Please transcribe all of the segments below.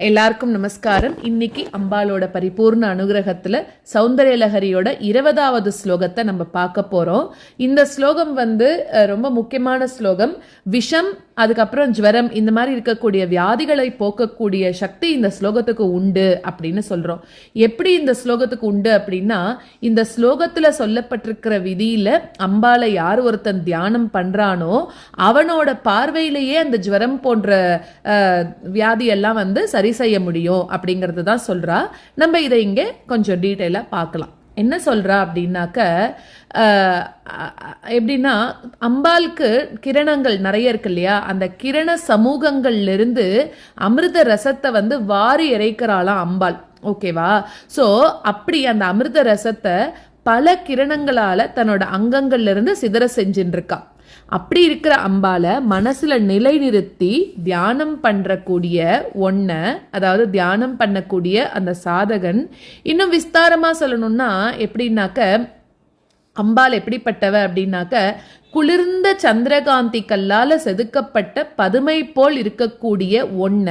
எல்லாருக்கும் நமஸ்காரம். இன்னைக்கு அம்பாலோட பரிபூர்ண அனுகிரகத்துல சௌந்தரிய லகரியோட இருபதாவது ஸ்லோகத்தை நம்ம பார்க்க போறோம். இந்த ஸ்லோகம் வந்து ரொம்ப முக்கியமான ஸ்லோகம். விஷம் அதுக்கப்புறம் ஜுவரம் இந்த மாதிரி இருக்கக்கூடிய வியாதிகளை போக்கக்கூடிய சக்தி இந்த ஸ்லோகத்துக்கு உண்டு அப்படின்னு சொல்றோம். எப்படி இந்த ஸ்லோகத்துக்கு உண்டு அப்படின்னா இந்த ஸ்லோகத்துல சொல்லப்பட்டிருக்கிற விதியில அம்பாலை யார் ஒருத்தன் தியானம் பண்றானோ அவனோட பார்வையிலேயே அந்த ஜுவரம் போன்ற அஹ், வியாதியெல்லாம் வந்து சரி சரி செய்ய முடியும் அப்படிங்கிறது தான் சொல்கிறா நம்ம இதை இங்கே கொஞ்சம் டீட்டெயிலாக பார்க்கலாம். என்ன சொல்கிறா அப்படின்னாக்க எப்படின்னா அம்பாளுக்கு கிரணங்கள் நிறைய இருக்கு இல்லையா? அந்த கிரண சமூகங்கள்லேருந்து அமிர்த ரசத்தை வந்து வாரி இறைக்கிறாளாம் அம்பாள். ஓகேவா? ஸோ அப்படி அந்த அமிர்த ரசத்தை பல கிரணங்களால் தன்னோட அங்கங்கள்ல இருந்து சிதற செஞ்சுட்டு இருக்கா அப்படி இருக்கிற அம்பால மனசுல நிலைநிறுத்தி தியானம் பண்றக்கூடிய ஒன்ன அதாவது தியானம் பண்ணக்கூடிய அந்த சாதகன் இன்னும் விஸ்தாரமா சொல்லணும்னா எப்படின்னாக்க அம்பாள் எப்படிப்பட்டவ அப்படின்னாக்க குளிர்ந்த சந்திரகாந்தி கல்லால செதுக்கப்பட்ட பதுமை போல் இருக்கக்கூடிய ஒன்ன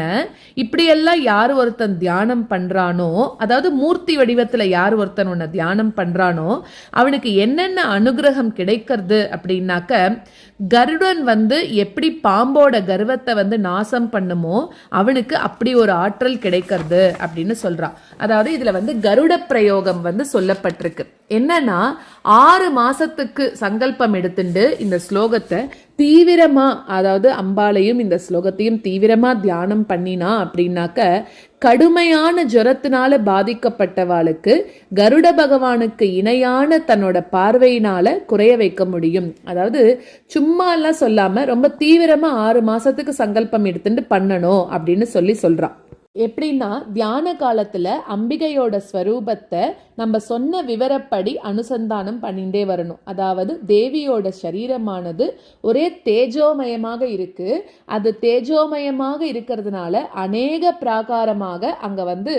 இப்படியெல்லாம் யார் ஒருத்தன் தியானம் பண்றானோ அதாவது மூர்த்தி வடிவத்துல யார் ஒருத்தன் உன்னை தியானம் பண்றானோ அவனுக்கு என்னென்ன அனுகிரகம் கிடைக்கிறது அப்படின்னாக்க கருடன் வந்து எப்படி பாம்போட கர்வத்தை வந்து நாசம் பண்ணுமோ அவனுக்கு அப்படி ஒரு ஆற்றல் கிடைக்கிறது அப்படின்னு சொல்றான் அதாவது இதுல வந்து கருட பிரயோகம் வந்து சொல்லப்பட்டிருக்கு. என்னன்னா ஆறு மாசத்துக்கு சங்கல்பம் எடுத்துண்டு இந்த ஸ்லோகத்தை தீவிரமா அதாவது அம்பாலையும் இந்த ஸ்லோகத்தையும் தீவிரமா தியானம் பண்ணினா அப்படின்னாக்க கடுமையான ஜுரத்தினால பாதிக்கப்பட்டவாளுக்கு கருட பகவானுக்கு இணையான தன்னோட பார்வையினால குறைய வைக்க முடியும். அதாவது சும்மா எல்லாம் சொல்லாம ரொம்ப தீவிரமா ஆறு மாசத்துக்கு சங்கல்பம் எடுத்துட்டு பண்ணணும் அப்படின்னு சொல்லி சொல்றான் எப்படின்னா தியான காலத்துல அம்பிகையோட ஸ்வரூபத்தை நம்ம சொன்ன விவரப்படி அனுசந்தானம் பண்ணிட்டே வரணும். அதாவது தேவியோட சரீரமானது ஒரே தேஜோமயமாக இருக்கு. அது தேஜோமயமாக இருக்கிறதுனால அநேக பிராகாரமாக அங்க வந்து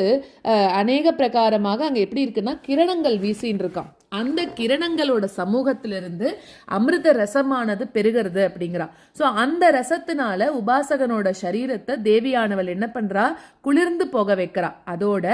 அநேக பிரகாரமாக அங்க எப்படி இருக்குன்னா கிரணங்கள் வீசின்னு இருக்கான் அந்த கிரணங்களோட சமூகத்திலிருந்து அமிர்த ரசமானது பெருகிறது அப்படிங்கிறா. ஸோ அந்த ரசத்தினால உபாசகனோட சரீரத்தை தேவியானவள் என்ன பண்றா? குளிர்ந்து போக வைக்கிறா. அதோட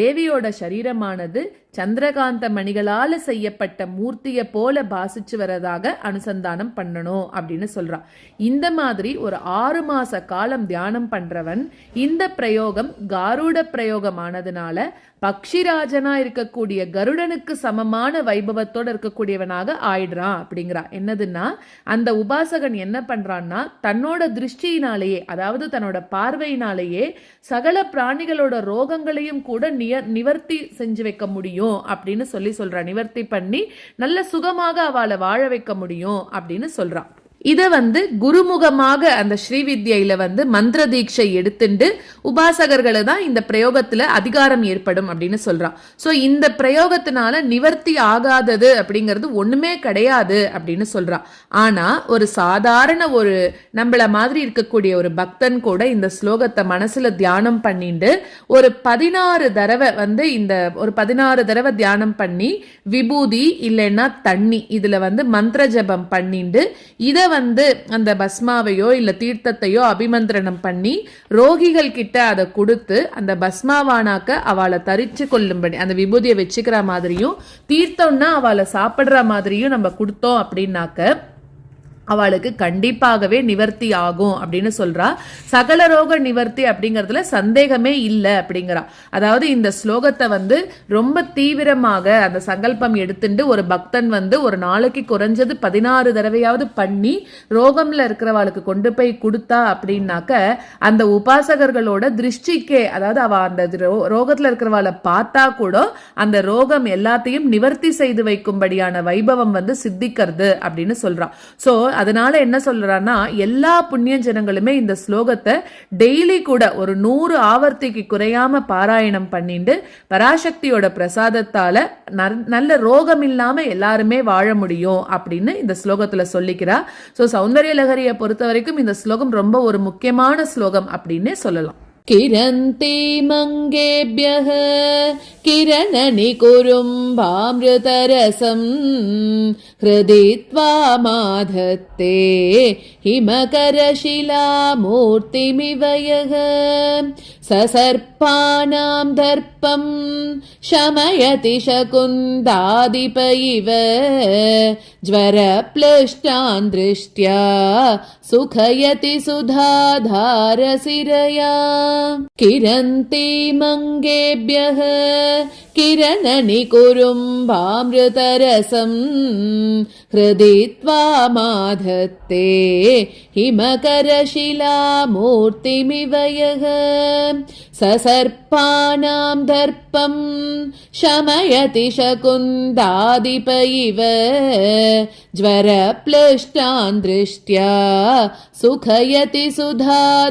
தேவியோட சரீரமானது சந்திரகாந்த மணிகளால் செய்யப்பட்ட மூர்த்தியை போல பாசிச்சு வரதாக அனுசந்தானம் பண்ணணும் அப்படின்னு சொல்கிறான் இந்த மாதிரி ஒரு ஆறு மாச காலம் தியானம் பண்றவன் இந்த பிரயோகம் காருட பிரயோகமானதுனால பக்ஷிராஜனா இருக்கக்கூடிய கருடனுக்கு சமமான வைபவத்தோட இருக்கக்கூடியவனாக ஆயிடுறான் அப்படிங்கிறா. என்னதுன்னா அந்த உபாசகன் என்ன பண்றான்னா தன்னோட திருஷ்டியினாலேயே அதாவது தன்னோட பார்வையினாலேயே சகல பிராணிகளோட ரோகங்களையும் கூட நிய நிவர்த்தி செஞ்சு வைக்க முடியும். அப்படின்னு சொல்லி சொல்கிறா நிவர்த்தி பண்ணி நல்ல சுகமாக அவளை வாழ வைக்க முடியும் அப்படின்னு சொல்றான் இதை வந்து குருமுகமாக அந்த ஸ்ரீவித்யில வந்து மந்திர தீட்சை எடுத்துண்டு உபாசகர்களை தான் இந்த பிரயோகத்துல அதிகாரம் ஏற்படும் அப்படின்னு சொல்றான். ஸோ இந்த பிரயோகத்தினால நிவர்த்தி ஆகாதது அப்படிங்கிறது ஒண்ணுமே கிடையாது அப்படின்னு சொல்றான். ஆனா ஒரு சாதாரண ஒரு நம்மள மாதிரி இருக்கக்கூடிய ஒரு பக்தன் கூட இந்த ஸ்லோகத்தை மனசுல தியானம் பண்ணிண்டு ஒரு பதினாறு தடவை வந்து இந்த ஒரு பதினாறு தடவை தியானம் பண்ணி விபூதி இல்லைன்னா தண்ணி இதுல வந்து மந்திர ஜபம் பண்ணிண்டு இதை வந்து அந்த பஸ்மாவையோ இல்ல தீர்த்தத்தையோ அபிமந்திரணம் பண்ணி ரோகிகள் கிட்ட அதை கொடுத்து அந்த பஸ்மாவானாக்க அவளை தரிச்சு கொள்ளும்படி அந்த விபூதியை வச்சுக்கிற மாதிரியும் தீர்த்தம்னா அவளை சாப்பிடுற மாதிரியும் நம்ம கொடுத்தோம் அப்படின்னாக்க அவளுக்கு கண்டிப்பாகவே நிவர்த்தி ஆகும் அப்படின்னு சொல்றா. சகல ரோக நிவர்த்தி அப்படிங்கறதுல சந்தேகமே இல்லை அப்படிங்கிறா. அதாவது இந்த ஸ்லோகத்தை வந்து ரொம்ப தீவிரமாக அந்த சங்கல்பம் எடுத்துட்டு ஒரு பக்தன் வந்து ஒரு நாளைக்கு குறைஞ்சது பதினாறு தடவையாவது பண்ணி ரோகம்ல இருக்கிறவளுக்கு கொண்டு போய் கொடுத்தா அப்படின்னாக்க அந்த உபாசகர்களோட திருஷ்டிக்கே அதாவது அவ அந்த ரோ- ரோகத்துல இருக்கிறவளை பார்த்தா கூட அந்த ரோகம் எல்லாத்தையும் நிவர்த்தி செய்து வைக்கும்படியான வைபவம் வந்து சித்திக்கிறது அப்படின்னு சொல்றான் சோ அதனால என்ன சொல்றான்னா எல்லா புண்ணிய ஜனங்களுமே இந்த ஸ்லோகத்தை டெய்லி கூட ஒரு நூறு ஆவர்த்திக்கு குறையாம பாராயணம் பண்ணிட்டு பராசக்தியோட பிரசாதத்தால நல்ல ரோகம் இல்லாம எல்லாருமே வாழ முடியும் அப்படின்னு இந்த ஸ்லோகத்துல சொல்லிக்கிறா. சோ சௌந்தர்ய லகரியை பொறுத்த வரைக்கும் இந்த ஸ்லோகம் ரொம்ப ஒரு முக்கியமான ஸ்லோகம் அப்படின்னே சொல்லலாம். കിരന്തി മംഗേഭ്യഃ കിരണനി കുരുംഭാമൃതരസം ഹൃദി മാധത്തെ ഹിമകരശിലാമൂർത്തിമിവയഃ ससर्पाणां दर्पं शमयति शकुन्दादिप इव। ज्वरप्लष्टान् दृष्ट्या सुखयति सुधाधारसिरया। किरन्तीमङ्गेभ्यः किरणनिकुरुम्बामृतरसम् हृदि त्वामाधत्ते हिमकरशिलामूर्तिमिव यः ससर्पाणां दर्पं शमयति शकुन्दादिप इव ज्वरप्लष्टान् दृष्ट्या सुखयति सुधाधारसिरया